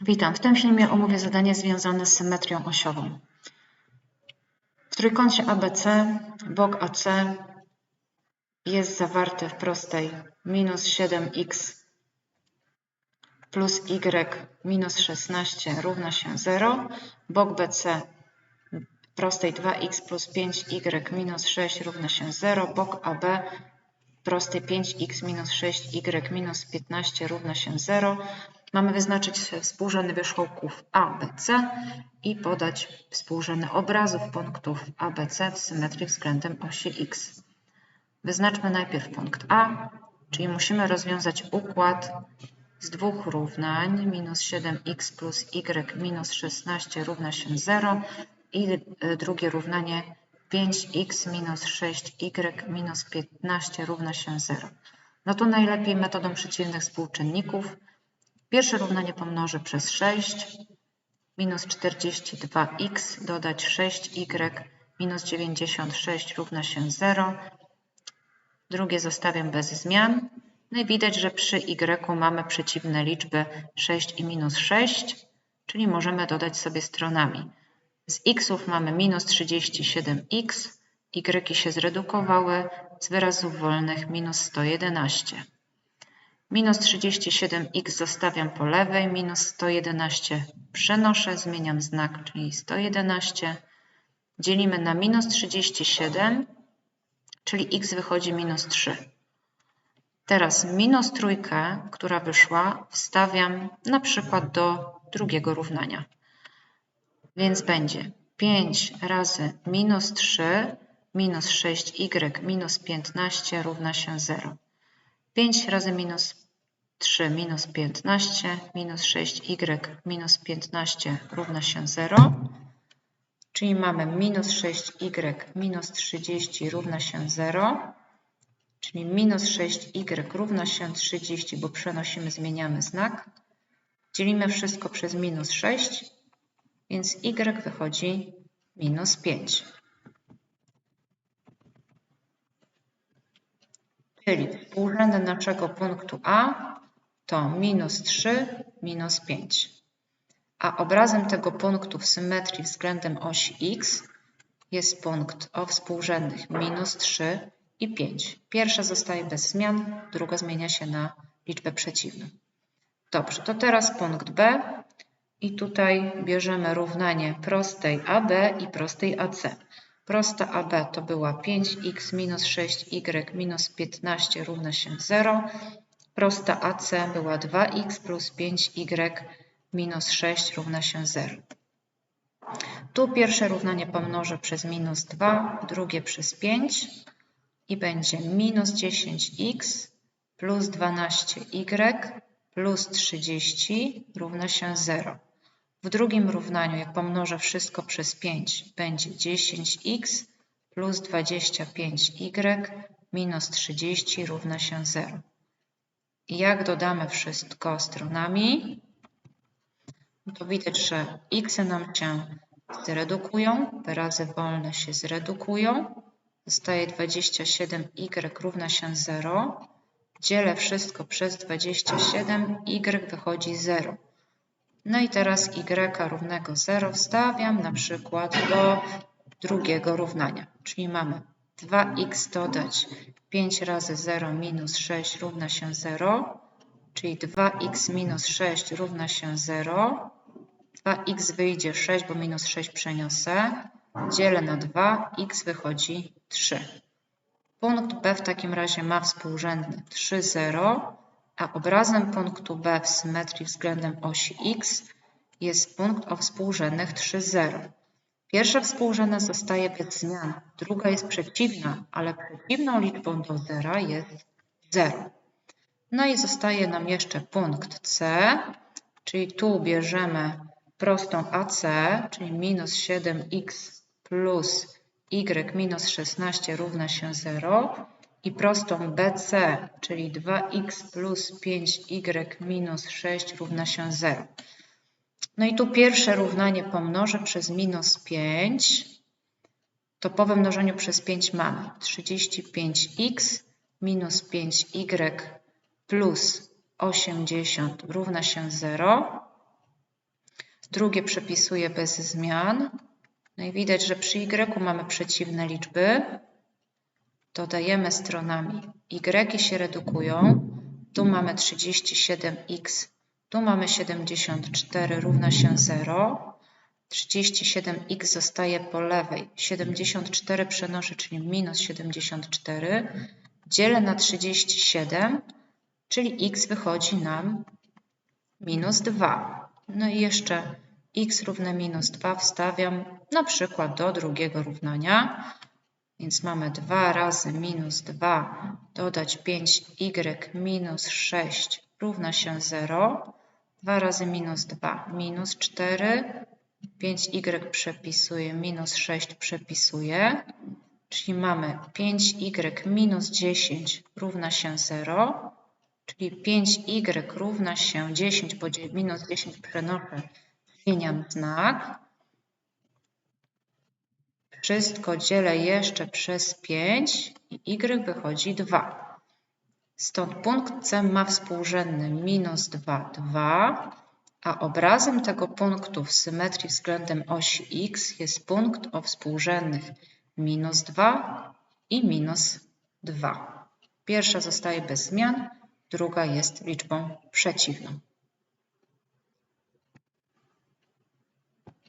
Witam. W tym filmie omówię zadanie związane z symetrią osiową. W trójkącie ABC bok AC jest zawarty w prostej minus 7x plus y minus 16 równa się 0. Bok BC prostej 2x plus 5y minus 6 równa się 0. Bok AB prostej 5x minus 6y minus 15 równa się 0. Mamy wyznaczyć współrzędne wierzchołków A, B, C i podać współrzędne obrazów punktów A, B, C w symetrii względem osi X. Wyznaczmy najpierw punkt A, czyli musimy rozwiązać układ z dwóch równań, minus 7x plus y minus 16 równa się 0 i y, drugie równanie 5x minus 6y minus 15 równa się 0. No to najlepiej metodą przeciwnych współczynników. Pierwsze równanie pomnożę przez 6, minus 42x dodać 6y minus 96 równa się 0. Drugie zostawiam bez zmian. No i widać, że przy y mamy przeciwne liczby 6 i minus 6, czyli możemy dodać sobie stronami. Z xów mamy minus 37x, y się zredukowały, z wyrazów wolnych minus 111. Minus 37x zostawiam po lewej, minus 111 przenoszę, zmieniam znak, czyli 111. Dzielimy na minus 37, czyli x wychodzi minus 3. Teraz minus trójkę, która wyszła, wstawiam na przykład do drugiego równania. Więc będzie 5 razy minus 3 minus 6y minus 15 równa się 0. 5 razy minus 3 minus 15 minus 6y minus 15 równa się 0. Czyli mamy minus 6y minus 30 równa się 0. Czyli minus 6y równa się 30, bo przenosimy, zmieniamy znak. Dzielimy wszystko przez minus 6, więc y wychodzi minus 5. Czyli współrzędne naszego punktu A to minus 3, minus 5. A obrazem tego punktu w symetrii względem osi x jest punkt o współrzędnych minus 3 i 5. Pierwsza zostaje bez zmian, druga zmienia się na liczbę przeciwną. Dobrze, to teraz punkt B i tutaj bierzemy równanie prostej AB i prostej AC. Prosta AB to była 5x minus 6y minus 15 równa się 0. Prosta AC była 2x plus 5y minus 6 równa się 0. Tu pierwsze równanie pomnożę przez minus 2, drugie przez 5 i będzie minus 10x plus 12y plus 30 równa się 0. W drugim równaniu, jak pomnożę wszystko przez 5, będzie 10x plus 25y minus 30 równa się 0. I jak dodamy wszystko stronami, no to widać, że x nam się zredukują, wyrazy wolne się zredukują. Zostaje 27y równa się 0. Dzielę wszystko przez 27, y wychodzi 0. No i teraz y równego 0 wstawiam na przykład do drugiego równania. Czyli mamy 2x dodać 5 razy 0 minus 6 równa się 0, czyli 2x minus 6 równa się 0. 2x wyjdzie 6, bo minus 6 przeniosę. Dzielę na 2, x wychodzi 3. Punkt B w takim razie ma współrzędny 3, 0, a obrazem punktu B w symetrii względem osi x jest punkt o współrzędnych 3, 0. Pierwsza współrzędna zostaje bez zmian, druga jest przeciwna, ale przeciwną liczbą do zera jest 0. No i zostaje nam jeszcze punkt C, czyli tu bierzemy prostą AC, czyli minus 7x plus y minus 16 równa się 0 i prostą BC, czyli 2x plus 5y minus 6 równa się 0. No i tu pierwsze równanie pomnożę przez minus 5. To po wymnożeniu przez 5 mamy 35x minus 5y plus 80 równa się 0. drugie przepisuję bez zmian. No i widać, że przy y mamy przeciwne liczby. Dodajemy stronami. Y się redukują. Tu mamy 37x, tu mamy 74 równa się 0. 37x zostaje po lewej. 74 przenoszę, czyli minus 74. Dzielę na 37, czyli x wychodzi nam minus 2. No i jeszcze x równe minus 2 wstawiam na przykład do drugiego równania. Więc mamy 2 razy minus 2 dodać 5y minus 6 równa się 0. 2 razy minus 2 minus 4. 5y przepisuję, minus 6 przepisuję. Czyli mamy 5y minus 10 równa się 0. Czyli 5y równa się 10, bo minus 10 przenoszę, zmieniam znak. Wszystko dzielę jeszcze przez 5 i y wychodzi 2. Stąd punkt C ma współrzędny minus 2, 2, a obrazem tego punktu w symetrii względem osi x jest punkt o współrzędnych minus 2 i minus 2. Pierwsza zostaje bez zmian, druga jest liczbą przeciwną.